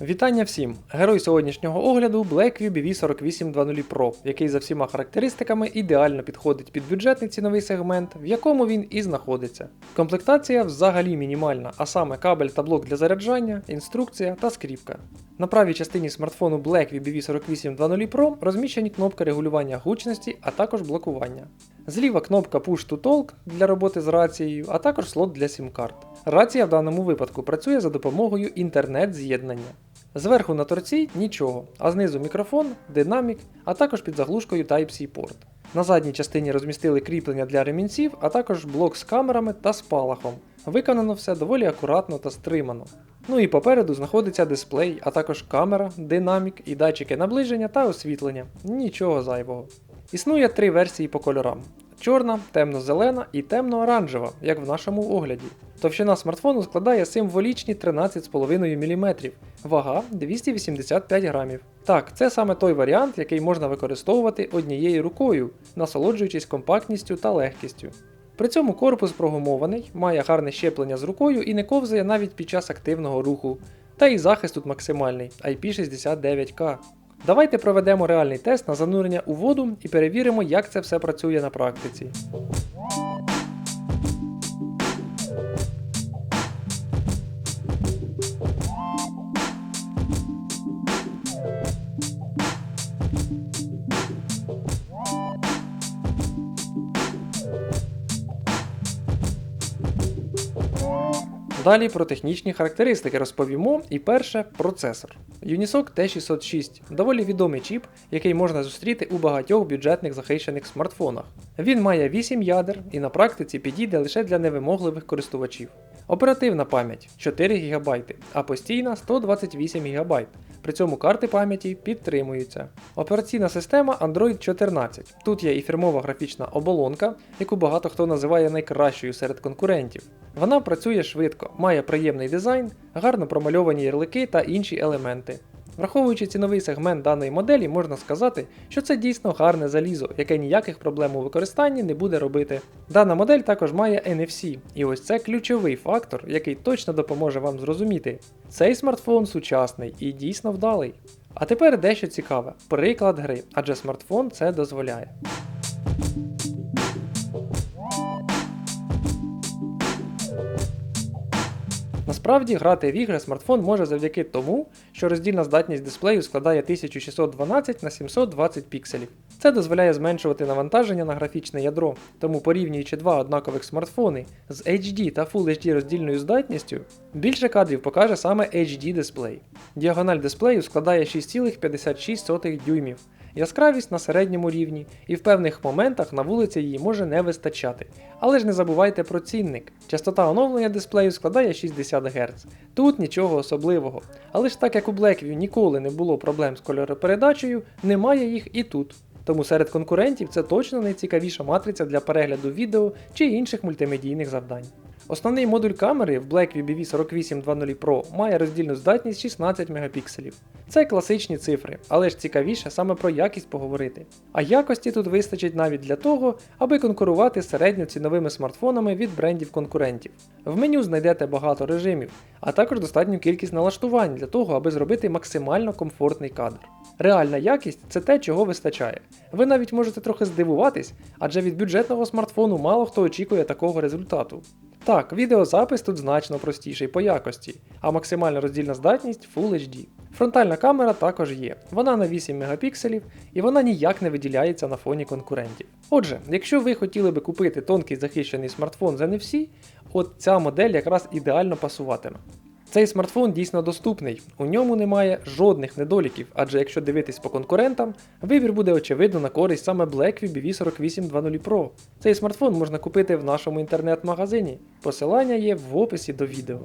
Вітання всім! Герой сьогоднішнього огляду Blackview BV4820 Pro, який за всіма характеристиками ідеально підходить під бюджетний ціновий сегмент, в якому він і знаходиться. Комплектація взагалі мінімальна, а саме кабель та блок для заряджання, інструкція та скріпка. На правій частині смартфону Blackview BV4820 Pro розміщені кнопки регулювання гучності, а також блокування. Зліва кнопка Push to Talk для роботи з рацією, а також слот для сім-карт. Рація в даному випадку працює за допомогою інтернет-з'єднання. Зверху на торці нічого, а знизу мікрофон, динамік, а також під заглушкою Type-C порт. На задній частині розмістили кріплення для ремінців, а також блок з камерами та спалахом. Виконано все доволі акуратно та стримано. Ну і попереду знаходиться дисплей, а також камера, динамік і датчики наближення та освітлення. Нічого зайвого. Існує три версії по кольорам: чорна, темно-зелена і темно-оранжева, як в нашому огляді. Товщина смартфону складає символічні 13,5 мм, вага 285 грамів. Так, це саме той варіант, який можна використовувати однією рукою, насолоджуючись компактністю та легкістю. При цьому корпус прогумований, має гарне щеплення з рукою і не ковзає навіть під час активного руху. Та і захист тут максимальний IP69K. Давайте проведемо реальний тест на занурення у воду і перевіримо, як це все працює на практиці. Далі про технічні характеристики розповімо. І перше процесор. Unisoc T606 доволі відомий чіп, який можна зустріти у багатьох бюджетних захищених смартфонах. Він має 8 ядер і на практиці підійде лише для невимогливих користувачів. Оперативна пам'ять 4 ГБ, а постійна 128 ГБ. При цьому карти пам'яті підтримуються. Операційна система Android 14. Тут є і фірмова графічна оболонка, яку багато хто називає найкращою серед конкурентів. Вона працює швидко, має приємний дизайн, гарно промальовані ярлики та інші елементи. Враховуючи ціновий сегмент даної моделі, можна сказати, що це дійсно гарне залізо, яке ніяких проблем у використанні не буде робити. Дана модель також має NFC, і ось це ключовий фактор, який точно допоможе вам зрозуміти. Цей смартфон сучасний і дійсно вдалий. А тепер дещо цікаве: приклад гри, адже смартфон це дозволяє. Насправді грати в ігри смартфон може завдяки тому, що роздільна здатність дисплею складає 1612 на 720 пікселів. Це дозволяє зменшувати навантаження на графічне ядро, тому порівнюючи два однакових смартфони з HD та Full HD роздільною здатністю, більше кадрів покаже саме HD дисплей. Діагональ дисплею складає 6,56 дюймів, яскравість на середньому рівні, і в певних моментах на вулиці її може не вистачати. Але ж не забувайте про цінник. Частота оновлення дисплею складає 60 Гц. Тут нічого особливого. Але ж так як у Blackview ніколи не було проблем з кольоропередачею, немає їх і тут. Тому серед конкурентів це точно найцікавіша матриця для перегляду відео чи інших мультимедійних завдань. Основний модуль камери в Blackview BV4820 Pro має роздільну здатність 16 Мп. Це класичні цифри, але ж цікавіше саме про якість поговорити. А якості тут вистачить навіть для того, аби конкурувати з середньоціновими смартфонами від брендів конкурентів. В меню знайдете багато режимів, а також достатню кількість налаштувань для того, аби зробити максимально комфортний кадр. Реальна якість це те, чого вистачає. Ви навіть можете трохи здивуватись, адже від бюджетного смартфону мало хто очікує такого результату. Так, відеозапис тут значно простіший по якості, а максимальна роздільна здатність Full HD. Фронтальна камера також є, вона на 8 Мп і вона ніяк не виділяється на фоні конкурентів. Отже, якщо ви хотіли би купити тонкий захищений смартфон з NFC, от ця модель якраз ідеально пасуватиме. Цей смартфон дійсно доступний, у ньому немає жодних недоліків, адже якщо дивитись по конкурентам, вибір буде очевидно на користь саме Blackview BV4820 Pro. Цей смартфон можна купити в нашому інтернет-магазині. Посилання є в описі до відео.